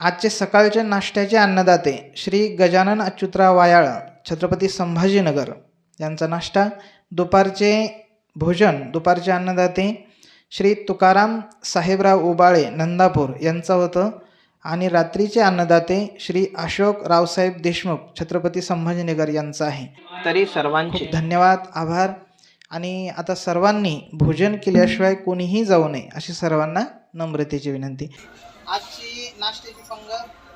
आजचे सकाळचे नाश्त्याचे अन्नदाते श्री गजानन अच्युतराव वायाळ छत्रपती संभाजीनगर. यांचा नाश्ता दुपारचे भोजन दुपारचे अन्नदाते श्री तुकाराम साहेबराव उबाळे नंदापूर यांचं होतं. आणि रात्रीचे अन्नदाते श्री अशोक रावसाहेब देशमुख छत्रपती संभाजीनगर यांचं आहे. तरी सर्वांचे धन्यवाद आभार. आणि आता सर्वांनी भोजन केल्याशिवाय कोणीही जाऊ नये अशी सर्वांना नम्रतेची विनंती. आजची नाश्त्याची पंग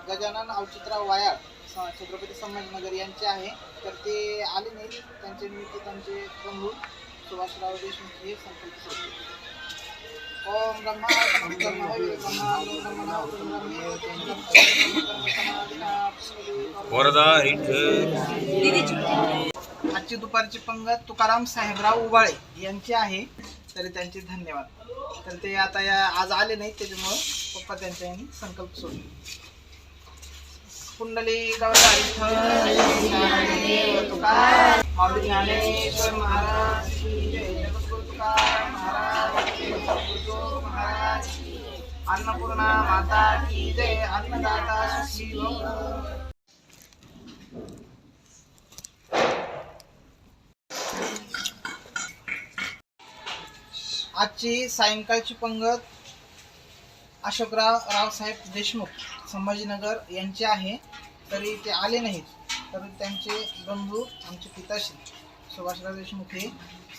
गजानन अवचितराव वायाळ छत्रपती संभाजीनगर यांचे आहे तर ते आले नाही त्यांचे निमित्त त्यांचे बंधू सुभाषराव देशमुख हे संकल्प सोडले. ओम ब्रह्मा आजची दुपारची पंगत तुकाराम साहेबराव उबाळे यांची आहे तरी त्यांचे धन्यवाद तर ते आता या आज आले नाहीत त्याच्यामुळं पप्पा त्यांच्या यांनी संकल्प सोडले. कुंडली गौरा विठ्ठल, ज्ञानदेव तुकाराम, माऊली ज्ञानेश्वर महाराज महाराज महाराज अन्नपूर्णा माता की जय. अन्नदाता श्री आजची सायंकाळची पंगत अशोकराव रावसाहेब देशमुख संभाजीनगर यांचे आहे तरी ते आले नाहीत तर त्यांचे बंधू आमचे पिताश्री सुभाषराव देशमुख हे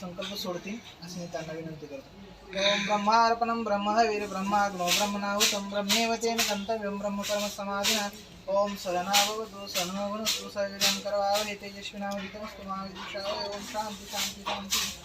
संकल्प सोडतील असे मी त्यांना विनंती करतो ओम ब्रह्मार्पणं ब्रह्मवीर ब्रह्माग्नो ब्रह्मणाहुतं ब्रह्मेवतेन गन्तव्यं ब्रह्मकर्म समाधिना ओम सहनावतु सहनो भुनस्तु सविर्यं करवावहै तेजस्विनावधितमस्तु मा विद्विषावहै ओम शांती शांती शांती